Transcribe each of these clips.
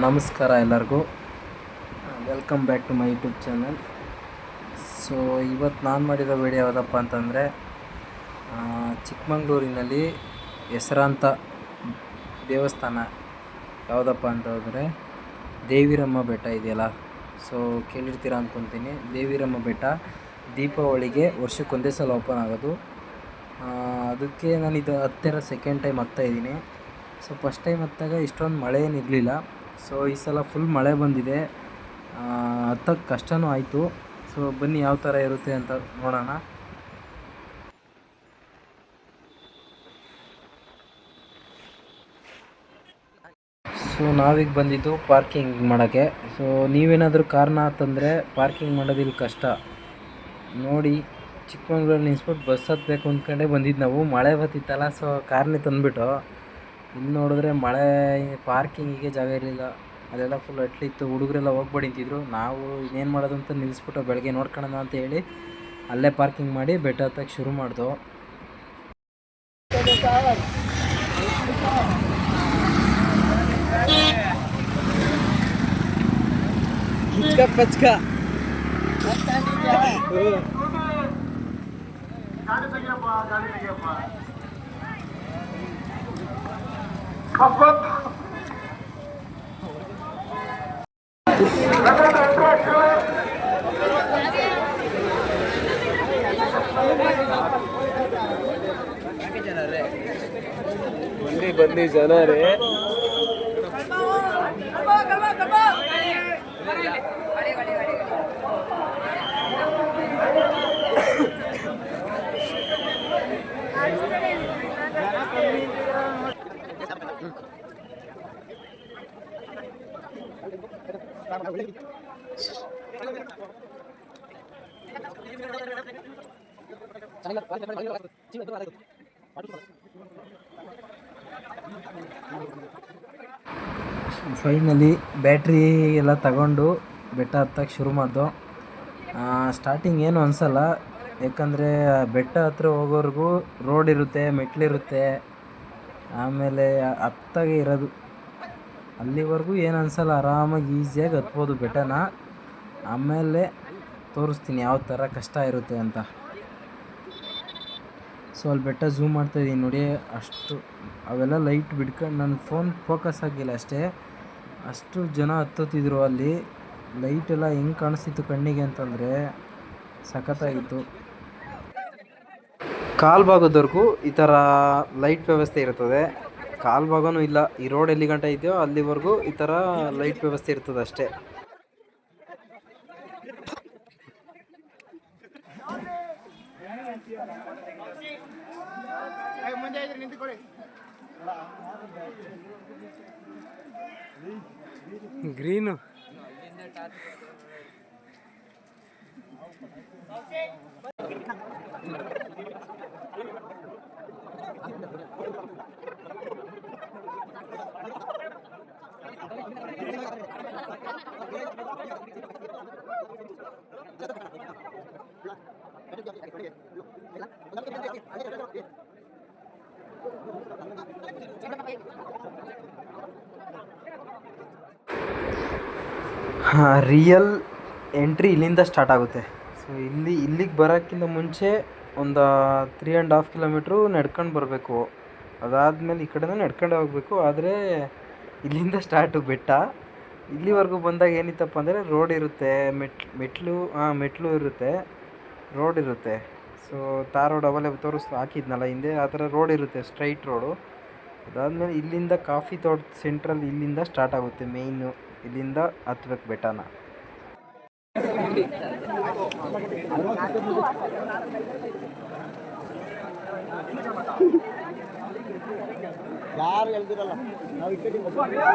ನಮಸ್ಕಾರ ಎಲ್ಲರಿಗೂ. Welcome back to my YouTube channel so ಇವತ್ತು ನಾನು ಮಾಡಿರೋ ವಿಡಿಯೋ ಯಾವುದಪ್ಪ ಅಂತಂದರೆ ಚಿಕ್ಕಮಂಗ್ಳೂರಿನಲ್ಲಿ ಹೆಸರಾಂತ ದೇವಸ್ಥಾನ ಯಾವುದಪ್ಪ ಅಂತಂದರೆ ದೇವಿರಮ್ಮ ಬೆಟ್ಟ ಇದೆಯಲ್ಲ? ಸೊ ಕೇಳಿರ್ತೀರ ಅಂದ್ಕೊತೀನಿ ದೇವಿರಮ್ಮ ಬೆಟ್ಟ ದೀಪಾವಳಿಗೆ ವರ್ಷಕ್ಕೊಂದೇ ಸಲ ಓಪನ್ ಆಗೋದು. ಅದಕ್ಕೆ ನಾನು ಇದು ಹತ್ತಿರ ಸೆಕೆಂಡ್ ಟೈಮ್ ಆಗ್ತಾ ಇದ್ದೀನಿ. ಸೊ ಫಸ್ಟ್ ಟೈಮ್ ಹತ್ತಾಗ ಇಷ್ಟೊಂದು ಮಳೆ ಏನಿರಲಿಲ್ಲ. ಸೊ ಈ ಸಲ ಫುಲ್ ಮಳೆ ಬಂದಿದೆ. ಹತ್ತಕ್ಕೆ ಕಷ್ಟನೂ ಆಯಿತು. ಸೊ ಬನ್ನಿ ಯಾವ ಥರ ಇರುತ್ತೆ ಅಂತ ನೋಡೋಣ. ಸೊ ನಾವೀಗ ಬಂದಿದ್ದು ಪಾರ್ಕಿಂಗ್ ಮಾಡೋಕ್ಕೆ. ಸೊ ನೀವೇನಾದರೂ ಕಾರಣ ತಂದರೆ ಪಾರ್ಕಿಂಗ್ ಮಾಡೋದು ಇಲ್ಲಿ ಕಷ್ಟ. ನೋಡಿ, ಚಿಕ್ಕಮಂಗ್ಳೂರಲ್ಲಿ ನಿಲ್ಸ್ಬಿಟ್ಟು ಬಸ್ ಹತ್ತಬೇಕು ಅಂದ್ಕೊಂಡೇ ಬಂದಿದ್ದು ನಾವು. ಮಳೆ ಬರ್ತಿತ್ತಲ್ಲ ಸೊ ಕಾರ್ನೇ ತಂದುಬಿಟ್ಟು. ಇಲ್ಲಿ ನೋಡಿದ್ರೆ ಮಳೆ ಪಾರ್ಕಿಂಗಿಗೆ ಜಾಗ ಇರಲಿಲ್ಲ. ಅಲ್ಲೆಲ್ಲ ಫುಲ್ ಅಟ್ಲಿತ್ತು. ಹುಡುಗರೆಲ್ಲ ಹೋಗ್ಬೇಡಿ ಅಂತಿದ್ರು. ನಾವು ಇನ್ನೇನು ಮಾಡೋದು ಅಂತ ನಿಲ್ಲಿಸ್ಬಿಟ್ಟು ಬೆಳಗ್ಗೆ ನೋಡ್ಕೊಳ್ಳೋಣ ಅಂತ ಹೇಳಿ ಅಲ್ಲೇ ಪಾರ್ಕಿಂಗ್ ಮಾಡಿ ಬೆಟ್ಟ ಹತ್ತಕ್ಕೆ ಶುರು ಮಾಡ್ದು. ಪಚ್ಕ. ಬಂದಿ ಬಂದಿ ಜನ ಫೈನಲಿ ಬ್ಯಾಟ್ರಿ ಎಲ್ಲ ತಗೊಂಡು ಬೆಟ್ಟ ಹತ್ತಕ್ಕೆ ಶುರು ಮಾಡ್ದು. ಸ್ಟಾರ್ಟಿಂಗ್ ಏನು ಅನಿಸಲ್ಲ. ಯಾಕಂದರೆ ಬೆಟ್ಟ ಹತ್ರ ಹೋಗೋರ್ಗೂ ರೋಡ್ ಇರುತ್ತೆ, ಮೆಟ್ಲಿರುತ್ತೆ. ಆಮೇಲೆ ಹತ್ತಾಗೆ ಇರೋದು. ಅಲ್ಲಿವರೆಗೂ ಏನು ಅನಿಸಲ್ಲ, ಆರಾಮಾಗಿ ಈಸಿಯಾಗಿ ಹತ್ಬೋದು ಬೆಟ್ಟನ ಆಮೇಲೆ ತೋರಿಸ್ತೀನಿ ಯಾವ ಥರ ಕಷ್ಟ ಇರುತ್ತೆ ಅಂತ. ಸೊ ಅಲ್ಲಿ ಬೆಟ್ಟ ಝೂಮ್ ಮಾಡ್ತಾಯಿದ್ದೀನಿ ನೋಡಿ, ಅಷ್ಟು ಅವೆಲ್ಲ ಲೈಟ್ ಬಿಡ್ಕೊಂಡು ನನ್ನ ಫೋನ್ ಫೋಕಸ್ ಆಗಿಲ್ಲ ಅಷ್ಟೇ. ಅಷ್ಟು ಜನ ಹತ್ತುತ್ತಿದ್ರು ಅಲ್ಲಿ ಲೈಟ್ ಎಲ್ಲ ಹೆಂಗೆ ಕಾಣಿಸ್ತಿತ್ತು ಕಣ್ಣಿಗೆ ಅಂತಂದರೆ ಸಖತ್ತಾಗಿತ್ತು. ಕಾಲು ಭಾಗದವರೆಗೂ ಈ ಥರ ಲೈಟ್ ವ್ಯವಸ್ಥೆ ಇರ್ತದೆ. ಕಾಲು ಭಾಗನೂ ಇಲ್ಲ. ಈ ರೋಡ್ ಎಲ್ಲಿ ಗಂಟ ಇದೆಯೋ ಅಲ್ಲಿವರೆಗೂ ಈ ತರ ಲೈಟ್ ವ್ಯವಸ್ಥೆ ಇರ್ತದೆ ಅಷ್ಟೇ. ಗ್ರೀನು. ರಿಯಲ್ ಎಂಟ್ರಿ ಇಲ್ಲಿಂದ ಸ್ಟಾರ್ಟ್ ಆಗುತ್ತೆ. ಸೊ ಇಲ್ಲಿ, ಇಲ್ಲಿಗೆ ಬರೋಕ್ಕಿಂತ ಮುಂಚೆ ಒಂದು ತ್ರೀ ಆ್ಯಂಡ್ ಹಾಫ್ ಕಿಲೋಮೀಟ್ರು ನಡ್ಕೊಂಡು ಬರಬೇಕು. ಅದಾದಮೇಲೆ ಈ ಕಡೆನೂ ನಡ್ಕೊಂಡು ಹೋಗಬೇಕು, ಆದರೆ ಇಲ್ಲಿಂದ ಸ್ಟಾರ್ಟು ಬೆಟ್ಟ. ಇಲ್ಲಿವರೆಗೂ ಬಂದಾಗ ಏನಿತ್ತಪ್ಪ ಅಂದರೆ ರೋಡ್ ಇರುತ್ತೆ, ಮೆಟ್, ಮೆಟ್ಲು ಹಾಂ ಮೆಟ್ಲು ಇರುತ್ತೆ, ರೋಡ್ ಇರುತ್ತೆ. ಸೊ ತಾರ್ ರೋಡ್ ಅವಲೇ ತೋರಿಸ್ ಹಾಕಿದ್ನಲ್ಲ ಹಿಂದೆ, ಆ ಥರ ರೋಡ್ ಇರುತ್ತೆ, ಸ್ಟ್ರೈಟ್ ರೋಡು. ಅದಾದಮೇಲೆ ಇಲ್ಲಿಂದ ಕಾಫಿ ತೋಟ ಸೆಂಟ್ರಲ್ ಇಲ್ಲಿಂದ ಸ್ಟಾರ್ಟ್ ಆಗುತ್ತೆ, ಮೇಯ್ನು, ಇಲ್ಲಿಂದ ಹತ್ಬೇಕು ಬೆಟ್ಟನ. ಯಾರು ಹೇಳ್ತಿರಲ್ಲ ನಾವು ಈ ಕಡೆ ಯಾ,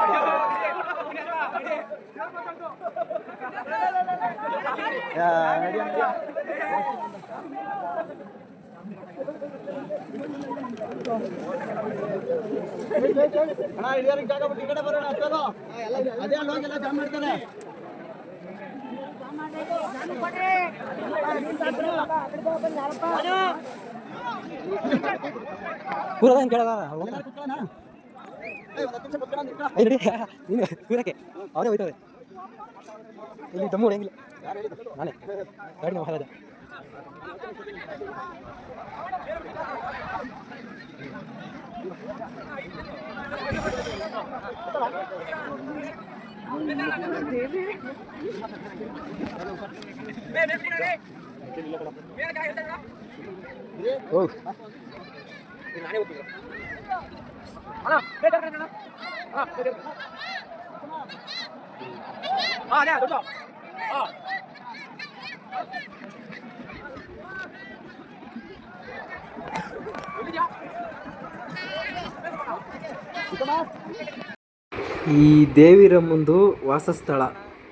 ನಡಿ ಅಂದ್ಯ. ಅಣ್ಣ ಹಿರಿಯರಿಗೆ ಜಾಗ ಬಿಟ್ಟು ಈ ಕಡೆ ಬರೋಣ ಹತ್ತೋದು ಅದೇ ಅಲ್ಲಿ ಹೋಗಿ ಎಲ್ಲ ಜಾಮ್ ಮಾಡ್ತಾರೆ ಪೂರ ಕೇಳದ ಎಲ್ಲರೂ ಐ ನಡಿ. ನೀನು ಕೂರಕ್ಕೆ. ಅವರೇ ಹೋಯ್ತವ್ರೆ. ಇಲ್ಲಿ ದಮ್ಮು ಹೆಂಗಿಲ್ಲ ನಾನೇ. ಗಾಡಿ ಮಹಾರಾಜ ಹೋಗು ಈ ದೇವಿರಮ್ಮಂದು ವಾಸಸ್ಥಳ,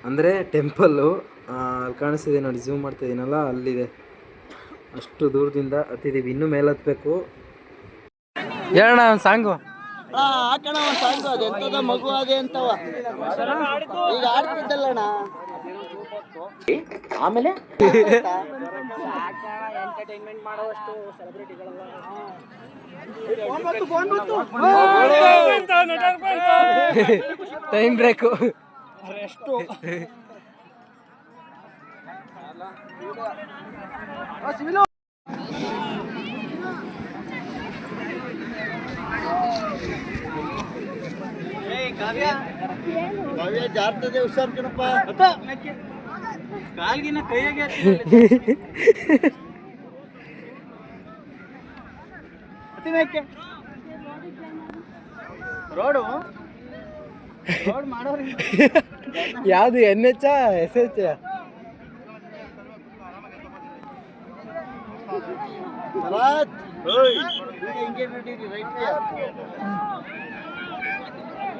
ಅಂದರೆ ಟೆಂಪಲ್ಲು ಅಲ್ಲಿ ಕಾಣಿಸ್ತಿದೆ ನೋಡಿ ಝೂಮ್ ಮಾಡ್ತಾ ಇದೀನಲ್ಲ, ಅಲ್ಲಿದೆ. ಅಷ್ಟು ದೂರದಿಂದ ಹತ್ತಿದ್ದೀವಿ. ಇನ್ನೂ ಮೇಲೆ ಹತ್ತಬೇಕು ಹೇಳೋಣ ಒಂದು ಸಾಂಗು ಆ, ಹಾಕಣ ಒಂದ್ ಸಾಂಗು ಅದು ಎಂತದ ಮಗು ಅದೇ ಅಂತವ ಈಗ ಆಡ್ತಿದ್ದಲ್ಲಣ್ಣ. ಆಮೇಲೆ? ಟೈಮ್ ಬ್ರೇಕು ಜಾರ್ತದೆ ಹುಷಾರ್ ಕಣಪ್ಪ ಕಾಲ್ಗಿನ ಕೈಯಾಗೆ ರೋಡು? ರೋಡ್ ಮಾಡೋರಿ ಯಾವುದು ಎನ್ ಎಚ್ ಎಸ್ ಎಚ್ ಹಿಂಗೆ ನಡೀರಿ ನಡೀರಿ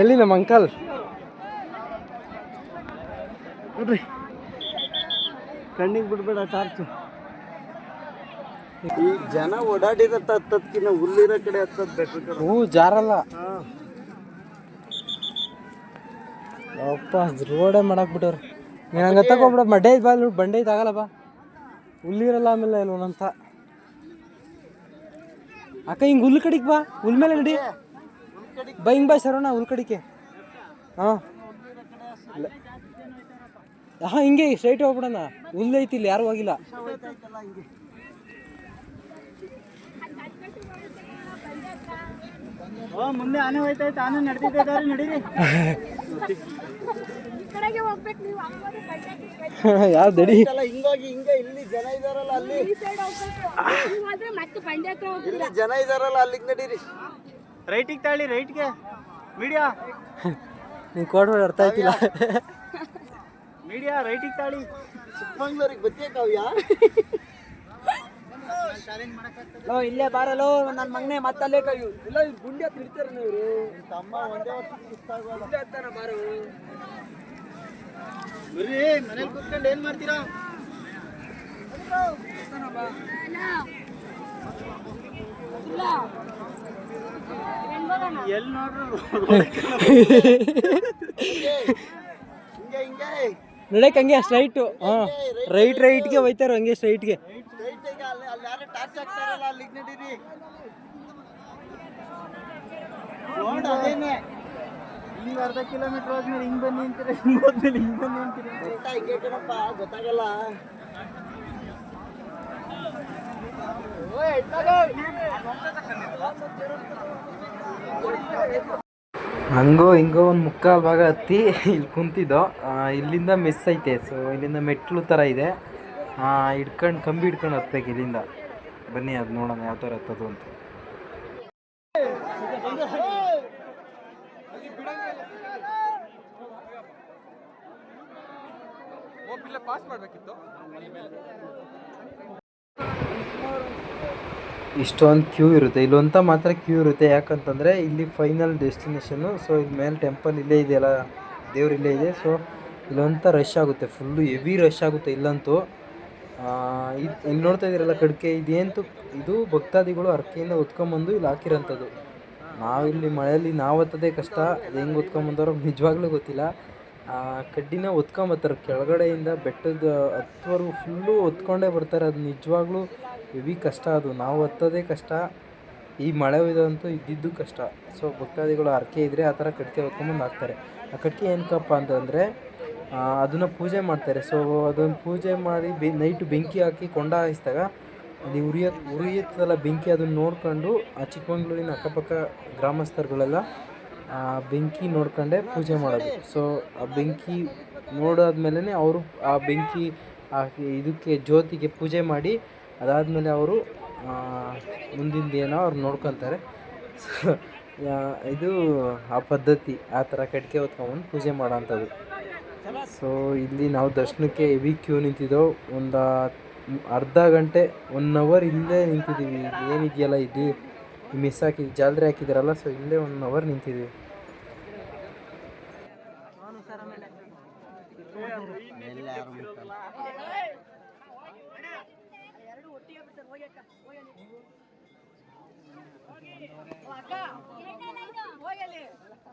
ಎಲ್ಲಿ ನಮ್ಮ ಅಂಕಲ್ ನೋಡ್ರಿ. ಕಣ್ಣಿಗೆ ಬಿಡ್ಬೇಡ ಟಾರ್ಚು. ಈ ಜನ ಓಡಾಡಿದ ಹತ್ತದ್ಕಿನ್ನ ಹುಲ್ಲಿರೋ ಕಡೆ ಹತ್ತದ್ ಕಣೋ. ಹೂ ಜಾರಲ್ಲ. ಅಪ್ಪ ರೋಡೇ ಮಾಡಕ್ ಬಿಟ್ಟವ್ರು. ನೀನು ಹಂಗೆ ತಗೊಬಿಡ ಮಡ್ಡೆ ಬಾ ಇಲ್ಲಿ ಬಂಡೆ ಐತೆ ಆಗಲ್ಲ ಬಾ. ಹುಲ್ಲಿರಲ್ಲ ಆಮೇಲೆ ಇಲ್ವನಂತ ಅಕ್ಕ ಹಿಂಗೆ ಹುಲ್ಲು ಕಡಿಗೆ ಬಾ. ಹುಲ್ ಮೇಲೆ ನಡಿ. ಬಾ ಹಿಂಗೆ ಬಾಯ್ ಸರೋಣ ಹುಲ್ ಕಡಿಕೆ. ಹಾಂ. ಹಾಂ ಹಿಂಗೆ ಸ್ಟ್ರೈಟ್ ಹೋಗ್ಬಿಡೋಣ. ಹುಲ್ಲು ಐತಿ ಇಲ್ಲಿ ಯಾರು ಹೋಗಿಲ್ಲ. ಹೋಯ್ತಾಯ್ತಲ್ಲ ಹಿಂಗೆ. ಓ ಮುಂದೆ ಆನೆ ಹೋಯ್ತಾಯ್ತು ಆನೆ ನಡೆದಿದ್ದೆ ನಡೀರಿ. ಕಡೆಗೆ ಹೋಗ್ಬೇಕು ನೀವು ಹಂಗೋದ್ರೆ ಬಂಡೆ ಯಾವ ದಡಿ ಹಿಂಗಾಗಿ ಹಿಂಗೆ ಇಲ್ಲಿ ಜನ ಇದಾರಲ್ಲ ಅಲ್ಲಿ. ಈ ಸೈಡ್ ಹೋಗ್ಬೇಕು. ನೀವು ಆದ್ರೆ ಮತ್ತೆ ಬಂಡೆ ಹತ್ರ ಇಲ್ಲಿ ಜನ ಇದಾರಲ್ಲ ಅಲ್ಲಿಗೆ ನಡೀರಿ. ರೈಟಿಗೆ ತಾಳಿ ರೈಟ್ಗೆ. ಮೀಡಿಯಾ ನಿಂಗೆ ಕೊಡ್ಬೇಡ ಅರ್ಥ ಆಯ್ತಿಲ್ಲ. ಮೀಡಿಯಾ ರೈಟಿಗೆ ತಾಳಿ ಚಿಕ್ಕಮಂಗ್ಳೂರಿಗೆ ಬತ್ತಿಯ ಕಾವ್ಯ? ಇಲ್ಲೇ ಬಾರಲ್ಲೋ ನನ್ನ ಮಗನೆ ಮತ್ತಲ್ಲೇ ಕೈ ಇಲ್ಲ ಇವ್ರು ಗುಂಡಿ ಹತ್ರ ನೀವು ಇವರು. ತಮ್ಮ ಒಂದೇ ಹತ್ತಾನ ಬಾರು. ಬರ್ರಿ ಮನೇಲಿ ಕೂತ್ಕೊಂಡು ಏನ್ ಮಾಡ್ತೀರಾ? ಎಲ್ಲಿ ನಡಕ್ ಹಂಗೆ ಸ್ಟ್ರೈಟು ಹಾಂ ರೈಟ್ ರೈಟ್ಗೆ ಹೋಯ್ತಾರ ಹಂಗೆ ಸ್ಟ್ರೈಟ್ಗೆ ಹಿಂಗೆ ಅರ್ಧ ಕಿಲೋಮೀಟರ್ ಹೋದ್ಮೇಲೆ ಹಿಂಗೆ ಬನ್ನಿ ಅಂತೀರಿ ಹಿಂಗೆ ಹೋದ್ಮೇಲೆ ಹಿಂಗೆ ಬನ್ನಿ ಅಂತೀರಿ. ಗೊತ್ತಾಗಲ್ಲ. ಹಂಗೋ ಹಿಂಗೋ ಒಂದು ಮುಕ್ಕಾಲು ಭಾಗ ಹತ್ತಿ ಇಲ್ಲಿ ಕುಂತಿದ್ದೋ. ಇಲ್ಲಿಂದ ಮಿಸ್ ಐತೆ ಸೊ ಇಲ್ಲಿಂದ ಮೆಟ್ಲು ಥರ ಇದೆ. ಹಿಡ್ಕೊಂಡು, ಕಂಬಿ ಹಿಡ್ಕೊಂಡು ಹತ್ಬೇಕು ಇಲ್ಲಿಂದ. ಬನ್ನಿ, ಅದು ನೋಡೋಣ ಯಾವ ಥರ ಹತ್ತದು ಅಂತ. ಇಷ್ಟೊಂದು ಕ್ಯೂ ಇರುತ್ತೆ. ಇಲ್ಲೊಂತ ಮಾತ್ರ ಕ್ಯೂ ಇರುತ್ತೆ. ಯಾಕಂತಂದರೆ ಇಲ್ಲಿ ಫೈನಲ್ ಡೆಸ್ಟಿನೇಷನ್ನು ಸೊ ಇಲ್ಲಿ ಮೇಲೆ ಟೆಂಪಲ್ ಇಲ್ಲೇ ಇದೆಯಲ್ಲ, ದೇವ್ರು ಇಲ್ಲೇ ಇದೆ. ಸೊ ಇಲ್ಲೊಂತ ರಶ್ ಆಗುತ್ತೆ. ಫುಲ್ಲು ಹೆವಿ ರಶ್ ಆಗುತ್ತೆ ಇಲ್ಲಂತೂ. ಇದು ಇಲ್ಲಿ ನೋಡ್ತಾ ಇದ್ದೀರಲ್ಲ ಕಡಿಕೆ, ಇದೇಂತೂ, ಇದು ಭಕ್ತಾದಿಗಳು ಅರ್ಕೆಯಿಂದ ಹೊತ್ಕೊಂಬಂದು ಇಲ್ಲಿ ಹಾಕಿರೋಂಥದ್ದು. ನಾವಿಲ್ಲಿ ಮಳೆಯಲ್ಲಿ ನಾವು ಹತ್ತದೇ ಕಷ್ಟ, ಅದು ಹೆಂಗೆ ಹೊತ್ಕೊಂಬಂದವ್ರು ನಿಜವಾಗ್ಲೂ ಗೊತ್ತಿಲ್ಲ. ಕಡ್ಡಿನ ಹೊತ್ಕೊಂಬತ್ತಾರೆ. ಕೆಳಗಡೆಯಿಂದ ಬೆಟ್ಟದ ಹತ್ತುವರೆಗೂ ಫುಲ್ಲು ಹೊತ್ಕೊಂಡೇ ಬರ್ತಾರೆ. ಅದು ನಿಜವಾಗ್ಲೂ ಹೆವಿ ಕಷ್ಟ ಅದು. ನಾವು ಹತ್ತೋದೇ ಕಷ್ಟ, ಈ ಮಳೆ ಇದಂತೂ ಇದ್ದಿದ್ದು ಕಷ್ಟ. ಸೊ ಭಕ್ತಾದಿಗಳು ಹರಕೆ ಇದ್ದರೆ ಆ ಥರ ಕಟ್ಗೆ ಹೊತ್ಕೊಂಬಂದು ಹಾಕ್ತಾರೆ. ಆ ಕಟ್ಗೆ ಏನಕ್ಕಪ್ಪ ಅಂತಂದರೆ ಅದನ್ನು ಪೂಜೆ ಮಾಡ್ತಾರೆ. ಸೊ ಅದನ್ನು ಪೂಜೆ ಮಾಡಿ ಬೆ ನೈಟು ಬೆಂಕಿ ಹಾಕಿ ಕೊಂಡ ಹಾಯಿಸಿದಾಗ ಅಲ್ಲಿ ಉರಿಯ ಉರಿಯುತ್ತಲ್ಲ ಬೆಂಕಿ ಅದನ್ನು ನೋಡ್ಕೊಂಡು ಆ ಚಿಕ್ಕಮಂಗ್ಳೂರಿನ ಅಕ್ಕಪಕ್ಕ ಗ್ರಾಮಸ್ಥರುಗಳೆಲ್ಲ, ಆ, ಬೆಂಕಿ ನೋಡ್ಕೊಂಡೇ ಪೂಜೆ ಮಾಡೋದು. ಸೊ ಆ ಬೆಂಕಿ ನೋಡಾದ್ಮೇಲೆ ಅವರು ಆ ಬೆಂಕಿ, ಆ, ಇದಕ್ಕೆ ಜ್ಯೋತಿಗೆ ಪೂಜೆ ಮಾಡಿ ಅದಾದಮೇಲೆ ಅವರು ಮುಂದಿಂದ ಏನೋ ಅವ್ರು ನೋಡ್ಕೊತಾರೆ. ಸೊ ಇದು ಆ ಪದ್ಧತಿ, ಆ ಥರ ಕಟ್ಗೆ ಹೊತ್ಕೊಂಬಂದು ಪೂಜೆ ಮಾಡೋಂಥದ್ದು. ಸೊ ಇಲ್ಲಿ ನಾವು ದರ್ಶನಕ್ಕೆ ಹೆವಿ ಕ್ಯೂ ನಿಂತಿದ್ದೋ, ಒಂದು ಅರ್ಧ ಗಂಟೆ ಒನ್ ಅವರ್ ಇಲ್ಲೇ ನಿಂತಿದ್ದೀವಿ. ಏನಿದೆಯಲ್ಲ ಇದು? ಮಿಸ್ ಹಾಕಿ ಜಾಲರಿ ಹಾಕಿದಾರಲ್ಲ ಸೊ ಇಲ್ಲೇ ಒನ್ ಅವರ್ ನಿಂತಿದ್ದೀವಿ.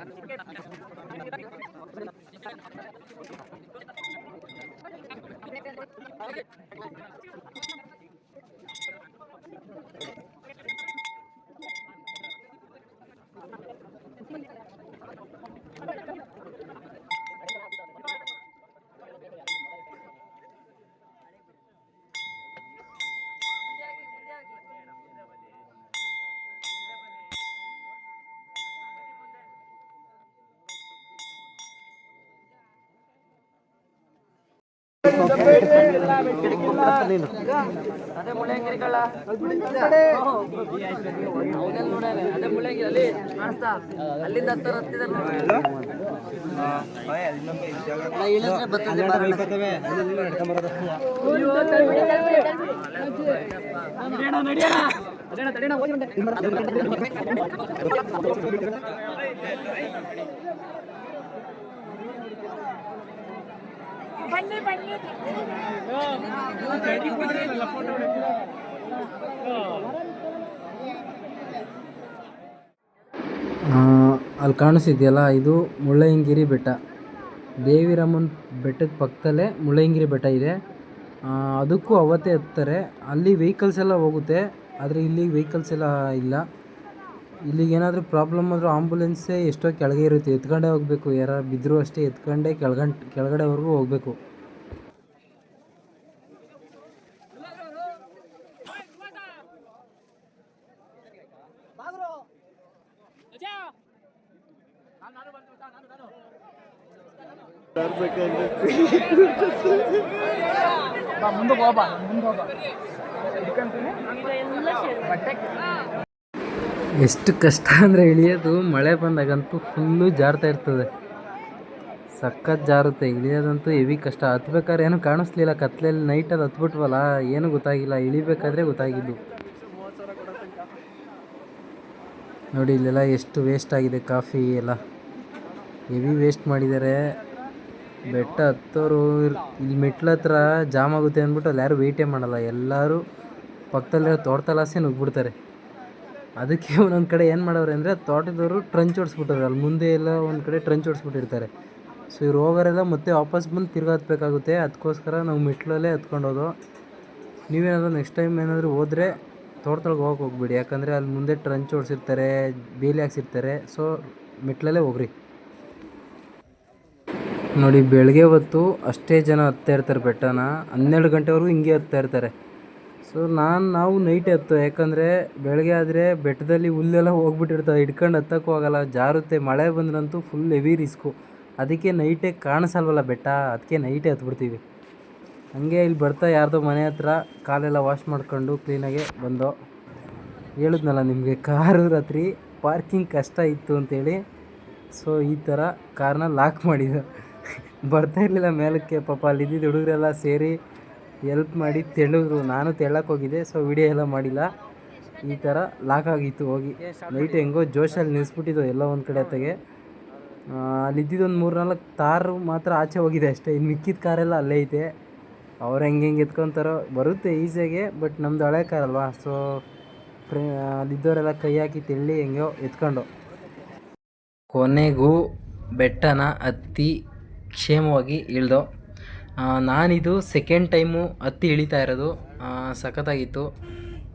I'm ಅದೇ ಮುಳ್ಳಂಗಿರಿಗಳ ಅದೇ ಮುಳ್ಳಂಗಿರಿ ಅಲ್ಲಿ ಕಾಣಿಸ್ತಾ ಅಲ್ಲಿಂದ ಹತ್ತರ ಬನ್ನಿ ಬನ್ನಿ. ಅಲ್ಲಿ ಕಾಣಿಸಿದೆಯಲ್ಲ, ಇದು ಮುಳ್ಳಯ್ಯನಗಿರಿ ಬೆಟ್ಟ. ದೇವಿರಮ್ಮನ ಬೆಟ್ಟದ ಪಕ್ಕದಲ್ಲೇ ಮುಳ್ಳಯ್ಯನಗಿರಿ ಬೆಟ್ಟ ಇದೆ. ಅದಕ್ಕೂ ಅವತ್ತೇ ಹತ್ತಾರೆ. ಅಲ್ಲಿ ವೆಹಿಕಲ್ಸ್ ಎಲ್ಲ ಹೋಗುತ್ತೆ, ಆದರೆ ಇಲ್ಲಿ ವೆಹಿಕಲ್ಸ್ ಎಲ್ಲ ಇಲ್ಲ. ಇಲ್ಲಿಗೆ ಏನಾದರೂ ಪ್ರಾಬ್ಲಮ್ ಆದರೂ ಆಂಬುಲೆನ್ಸೇ ಎಷ್ಟೋ ಕೆಳಗೆ ಇರುತ್ತೆ. ಎತ್ಕೊಂಡೇ ಹೋಗಬೇಕು. ಯಾರು ಬಿದ್ದರೂ ಅಷ್ಟೇ ಎತ್ಕೊಂಡೇ ಕೆಳಗಂಟ್ ಕೆಳಗಡೆವರೆಗೂ ಹೋಗಬೇಕು. ಎಷ್ಟು ಕಷ್ಟ ಅಂದರೆ ಇಳಿಯೋದು, ಮಳೆ ಬಂದಾಗಂತೂ ಫುಲ್ಲು ಜಾರ್ತಾ ಇರ್ತದೆ. ಸಖತ್ ಜಾರುತ್ತೆ, ಇಳಿಯೋದಂತೂ ಹೆವಿ ಕಷ್ಟ. ಹತ್ಬೇಕಾದ್ರೆ ಏನೂ ಕಾಣಿಸ್ಲಿಲ್ಲ, ಕತ್ಲಲ್ಲಿ ನೈಟಲ್ಲಿ ಹತ್ಬಿಟ್ವಲ್ಲ, ಏನು ಗೊತ್ತಾಗಿಲ್ಲ, ಇಳಿಬೇಕಾದ್ರೆ ಗೊತ್ತಾಗಿದ್ದು. ನೋಡಿ, ಇಲ್ಲೆಲ್ಲ ಎಷ್ಟು ವೇಸ್ಟ್ ಆಗಿದೆ ಕಾಫಿ ಎಲ್ಲ. ಹೆವಿ ವೇಸ್ಟ್ ಮಾಡಿದ್ದಾರೆ. ಬೆಟ್ಟ ಹತ್ತೋರು, ಇಲ್ಲಿ ಮೆಟ್ಲ ಹತ್ರ ಜಾಮ್ ಆಗುತ್ತೆ ಅಂದ್ಬಿಟ್ಟು, ಅಲ್ಲಿ ಯಾರು ವೆಯ್ಟೇ ಮಾಡಲ್ಲ. ಎಲ್ಲರೂ ಪಕ್ಕದಲ್ಲಿರೋ ತೋಟದಲ್ಲಾಸೆ ನುಗ್ಬಿಡ್ತಾರೆ ಅದಕ್ಕೆ ಒಂದೊಂದು ಕಡೆ ಏನು ಮಾಡವ್ರೆ ಅಂದರೆ ತೋಟದವರು ಟ್ರಂಚ್ ಹೊಡ್ಸ್ಬಿಟ್ಟವ್ರೆ ಅಲ್ಲಿ ಮುಂದೆ ಎಲ್ಲ ಒಂದು ಕಡೆ ಟ್ರಂಚ್ ಹೊಡ್ಸ್ಬಿಟ್ಟಿರ್ತಾರೆ ಸೊ ಇವ್ರು ಹೋಗೋರೆಲ್ಲ ಮತ್ತೆ ವಾಪಸ್ ಬಂದು ತಿರ್ಗಾ ಹತ್ಬೇಕಾಗುತ್ತೆ. ಅದಕ್ಕೋಸ್ಕರ ನಾವು ಮೆಟ್ಲಲ್ಲೇ ಹತ್ಕೊಂಡೋದು ನೀವೇನಾದರೂ ನೆಕ್ಸ್ಟ್ ಟೈಮ್ ಏನಾದರೂ ಹೋದರೆ ತೋಟದೊಳಗೆ ಹೋಗಕ್ಕೆ ಹೋಗ್ಬೇಡಿ. ಯಾಕಂದರೆ ಅಲ್ಲಿ ಮುಂದೆ ಟ್ರಂಚ್ ಓಡಿಸಿರ್ತಾರೆ, ಬೇಲಿ ಹಾಕ್ಸಿರ್ತಾರೆ. ಸೊ ಮೆಟ್ಲಲ್ಲೇ ಹೋಗ್ರಿ. ನೋಡಿ, ಬೆಳಗ್ಗೆ ಹೊತ್ತು ಅಷ್ಟೇ ಜನ ಹತ್ತಾ ಇರ್ತಾರೆ ಬೆಟ್ಟನ. ಹನ್ನೆರಡು ಗಂಟೆವರೆಗೂ ಹಿಂಗೆ ಹತ್ತಾ ಇರ್ತಾರೆ. ಸೊ ನಾನು ನಾವು ನೈಟ್ ಹತ್ತು ಯಾಕಂದರೆ ಬೆಳಗ್ಗೆ ಆದರೆ ಬೆಟ್ಟದಲ್ಲಿ ಹುಲ್ಲೆಲ್ಲ ಹೋಗ್ಬಿಟ್ಟಿರ್ತವೆ. ಹಿಡ್ಕೊಂಡು ಹತ್ತಕ್ಕೂ ಆಗಲ್ಲ. ಜಾರುತ್ತೆ. ಮಳೆ ಬಂದ್ರಂತೂ ಫುಲ್ ಹೆವಿ ರಿಸ್ಕು ಅದಕ್ಕೆ ನೈಟೇ ಕಾಣಿಸಲ್ವಲ್ಲ ಬೆಟ್ಟ? ಅದಕ್ಕೆ ನೈಟೇ ಹತ್ಬಿಡ್ತೀವಿ ಹಂಗೆ ಇಲ್ಲಿ ಬರ್ತಾ ಯಾರ್ದೋ ಮನೆ ಹತ್ರ ಕಾಲೆಲ್ಲ ವಾಶ್ ಮಾಡ್ಕೊಂಡು ಕ್ಲೀನಾಗೆ ಬಂದೋ ಹೇಳಿದ್ನಲ್ಲ ನಿಮಗೆ, ಕಾರು ರಾತ್ರಿ ಪಾರ್ಕಿಂಗ್ ಕಷ್ಟ ಇತ್ತು ಅಂತೇಳಿ. ಸೊ ಈ ಥರ ಕಾರನ್ನ ಲಾಕ್ ಮಾಡಿದ್ದೆ. ಬರ್ತಾ ಇರಲಿಲ್ಲ ಮೇಲಕ್ಕೆ. ಪಾಪ ಅಲ್ಲಿ ಇದ್ದಿದ್ದು ಹುಡುಗರೆಲ್ಲ ಸೇರಿ ಎಲ್ಪ್ ಮಾಡಿ ತೆಳಿದ್ರು ನಾನು ತೆಳ್ಳಕ್ಕೆ ಹೋಗಿದ್ದೆ ಸೊ ವಿಡಿಯೋ ಎಲ್ಲ ಮಾಡಿಲ್ಲ. ಈ ಥರ ಲಾಕ್ ಆಗಿತ್ತು ಹೋಗಿ. ನೈಟ್ ಹೆಂಗೋ ಜೋಶಲ್ಲಿ ನಿಲ್ಲಿಸ್ಬಿಟ್ಟಿದ್ದು ಎಲ್ಲ ಒಂದು ಕಡೆ ತೆಗೆ ಇದ್ದಿದ್ದೊಂದು ಮೂರು ನಾಲ್ಕು ತಾರು ಮಾತ್ರ ಆಚೆ ಹೋಗಿದೆ ಅಷ್ಟೇ. ಇನ್ನು ಮಿಕ್ಕಿದ ಕಾರೆಲ್ಲ ಅಲ್ಲೇ ಐತೆ. ಅವ್ರು ಹೆಂಗೆ ಹೆಂಗೆ ಎತ್ಕೊತಾರೋ ಬರುತ್ತೆ ಈಸಿಯಾಗೆ ಬಟ್ ನಮ್ಮದು ಹಳೆ ಕಾರ್ ಅಲ್ವಾ? ಸೊ ಫ್ರೇ ಅಲ್ಲಿದ್ದವರೆಲ್ಲ ಕೈ ಹಾಕಿ ತೆಳ್ಳಿ ಹೆಂಗೋ ಎತ್ಕೊಂಡು. ಕೊನೆಗೂ ಬೆಟ್ಟನ ಹತ್ತಿ ಕ್ಷೇಮವಾಗಿ ಇಳ್ದೋ ನಾನಿದು ಸೆಕೆಂಡ್ ಟೈಮು ಹತ್ತಿ ಇಳಿತಾ ಇರೋದು. ಸಖತ್ತಾಗಿತ್ತು.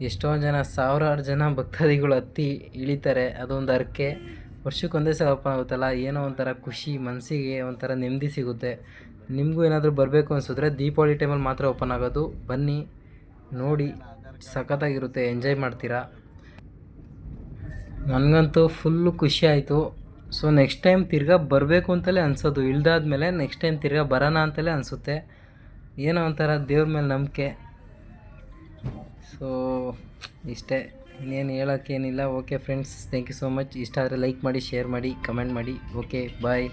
ಎಷ್ಟೋ ಜನ, ಸಾವಿರಾರು ಜನ ಭಕ್ತಾದಿಗಳು ಹತ್ತಿ ಇಳಿತಾರೆ. ಅದೊಂದು ಅರ್ಕೆ ವರ್ಷಕ್ಕೊಂದೇ ಸಲ ಓಪನ್ ಆಗುತ್ತಲ್ಲ, ಏನೋ ಒಂಥರ ಖುಷಿ, ಮನಸ್ಸಿಗೆ ಒಂಥರ ನೆಮ್ಮದಿ ಸಿಗುತ್ತೆ. ನಿಮಗೂ ಏನಾದರೂ ಬರಬೇಕು ಅನಿಸಿದ್ರೆ ದೀಪಾವಳಿ ಟೈಮಲ್ಲಿ ಮಾತ್ರ ಓಪನ್ ಆಗೋದು. ಬನ್ನಿ, ನೋಡಿ, ಸಖತ್ತಾಗಿರುತ್ತೆ. ಎಂಜಾಯ್ ಮಾಡ್ತೀರಾ? ನನಗಂತೂ ಫುಲ್ಲು ಖುಷಿ ಆಯಿತು. ಸೊ ನೆಕ್ಸ್ಟ್ ಟೈಮ್ ತಿರ್ಗಾ ಬರಬೇಕು ಅಂತಲೇ ಅನ್ಸೋದು. ಇಳ್ದಾದ್ಮೇಲೆ ನೆಕ್ಸ್ಟ್ ಟೈಮ್ ತಿರ್ಗಾ ಬರೋಣ ಅಂತಲೇ ಅನಿಸುತ್ತೆ. ಏನೋ ಒಂಥರ ದೇವ್ರ ಮೇಲೆ ನಂಬಿಕೆ. ಸೊ ಇಷ್ಟೇ. ಇನ್ನೇನು ಹೇಳೋಕ್ಕೇನಿಲ್ಲ okay friends thank you so much ಇಷ್ಟ ಆದರೆ ಲೈಕ್ ಮಾಡಿ ಶೇರ್ ಮಾಡಿ ಕಮೆಂಟ್ ಮಾಡಿ. Okay bye